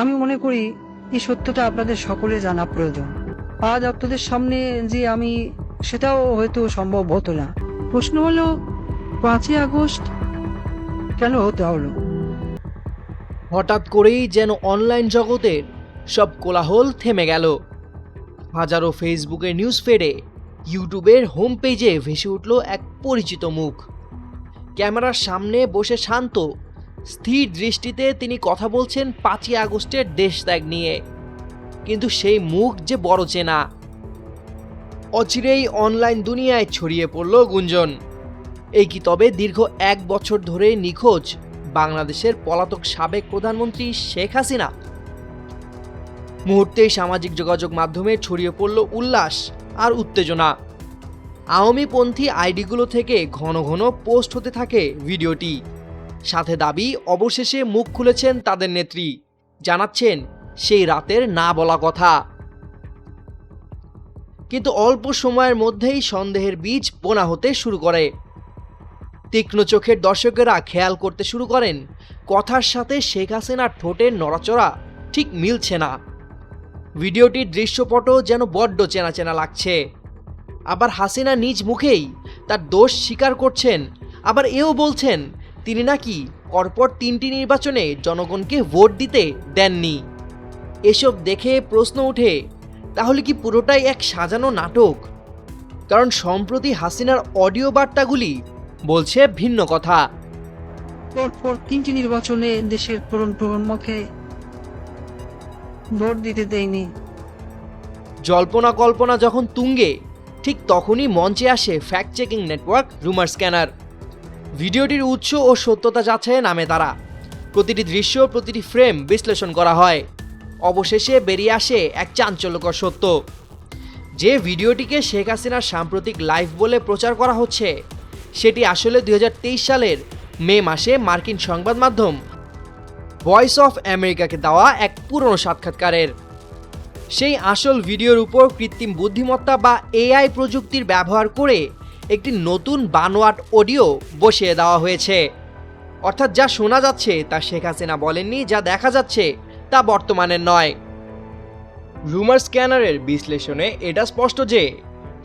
আমি মনে করি এই সত্যটা আপনাদের সকলে জানা প্রয়োজন। আজ আপনাদের সামনে যে আমি, সেটাও হয়তো সম্ভব হতো না। প্রশ্ন হলো, পাঁচই আগস্ট কেন হতে হলো? হঠাৎ করেই যেন অনলাইন জগতের সব কোলাহল থেমে গেল। হাজারো ফেসবুকের নিউজ ফেডে ইউটিউবের হোম পেজে ভেসে উঠল এক পরিচিত মুখ। ক্যামেরার সামনে বসে শান্ত স্থির দৃষ্টিতে তিনি কথা বলছেন পাঁচই আগস্টের দেশ ত্যাগ নিয়ে। কিন্তু সেই মুখ যে বড় চেনা। অচিরেই অনলাইন দুনিয়ায় ছড়িয়ে পড়ল গুঞ্জন। এই কি তবে দীর্ঘ এক বছর ধরে নিখোঁজ বাংলাদেশের পলাতক সাবেক প্রধানমন্ত্রী শেখ হাসিনা? মুহূর্তেই সামাজিক যোগাযোগ মাধ্যমে ছড়িয়ে পড়ল উল্লাস আর উত্তেজনা। আওয়ামীপন্থী আইডিগুলো থেকে ঘন ঘন পোস্ট হতে থাকে ভিডিওটি। সাথে দাবি, অবশেষে মুখ খুলেছেন তাদের নেত্রী। জানাচ্ছেন, সেই রাতের না বলা কথা। কিন্তু অল্প সময়ের মধ্যেই সন্দেহের বীজ বোনা হতে শুরু করে। তীক্ষ্ণ চোখের দর্শকেরা খেয়াল করতে শুরু করেন, কথার সাথে শেখ হাসিনার ঠোঁটের নড়াচড়া ঠিক মিলছে না। ভিডিওটির দৃশ্যপটও যেন বড্ড চেনা চেনা লাগছে। আবার হাসিনা নিজ মুখেই তার দোষ স্বীকার করছেন, আবার এও বলছেন তিনি নাকি পরপর তিনটি নির্বাচনে জনগণকে ভোট দিতে দেননি? এসব দেখে প্রশ্ন ওঠে তাহলে কি পুরোটাই এক সাজানো নাটক? কারণ সম্প্রতি হাসিনার অডিও বার্তাগুলি বলছে ভিন্ন কথা। পরপর তিনটি নির্বাচনে দেশের তরুণ প্রজন্মকে ভোট দিতে দেয়নি। জল্পনা কল্পনা যখন তুঙ্গে ঠিক তখনই মঞ্চে আসে fact checking network rumour scanner ভিডিওটির উৎস ও সত্যতা যাচাইয়ে নামে তারা। প্রতিটি দৃশ্য প্রতিটি ফ্রেম বিশ্লেষণ করা হয়। অবশেষে বেরিয়ে আসে এক চাঞ্চল্যকর সত্য। যে ভিডিওটিকে শেখ হাসিনার সাম্প্রতিক লাইভ বলে প্রচার করা হচ্ছে, সেটি আসলে দু হাজার তেইশ সালের মে মাসে মার্কিন সংবাদ মাধ্যম ভয়েস অফ আমেরিকাকে দেওয়া এক পুরনো সাক্ষাৎকারের। সেই আসল ভিডিওর উপর কৃত্রিম বুদ্ধিমত্তা বা এআই প্রযুক্তির ব্যবহার করে একটি নতুন বানোয়াট অডিও বসিয়ে দেওয়া হয়েছে। অর্থাৎ যা শোনা যাচ্ছে তা শেখ হাসিনা বলেননি, যা দেখা যাচ্ছে তা বর্তমানের নয়। রুমার স্ক্যানারের বিশ্লেষণে এটা স্পষ্ট যে,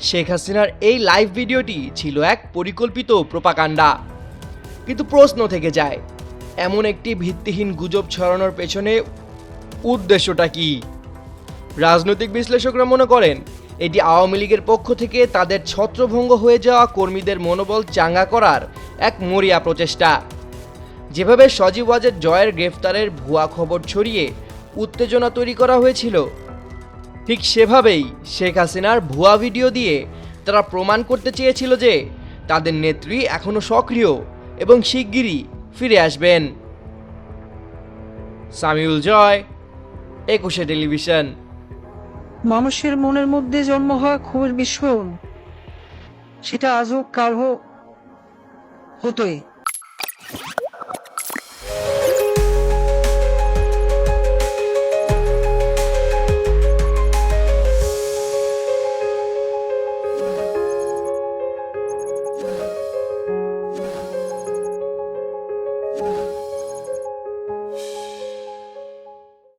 শেখ হাসিনার এই লাইভ ভিডিওটি ছিল এক পরিকল্পিত প্রোপাকাণ্ডা। কিন্তু প্রশ্ন থেকে যায়, এমন একটি ভিত্তিহীন গুজব ছড়ানোর পেছনে উদ্দেশ্যটা কী? রাজনৈতিক বিশ্লেষকরা মনে করেন এটি আওয়ামী লীগের পক্ষ থেকে তাদের ছত্রভঙ্গ হয়ে যাওয়া কর্মীদের মনোবল চাঙ্গা করার এক মরিয়া প্রচেষ্টা। যেভাবে সজীব ওয়াজের জয়ের গ্রেফতারের ভুয়া খবর ছড়িয়ে উত্তেজনা তৈরি করা হয়েছিল, ঠিক সেভাবেই শেখ হাসিনার ভুয়া ভিডিও দিয়ে তারা প্রমাণ করতে চেয়েছিল যে তাদের নেত্রী এখনও সক্রিয় এবং শিগগিরই ফিরে আসবেন। সামিউল জয়, একুশে টেলিভিশন। মানুষের মনের মধ্যে জন্ম হওয়া খুবই বিস্ময় সেটা আজ হোক কাল হোক হতোই।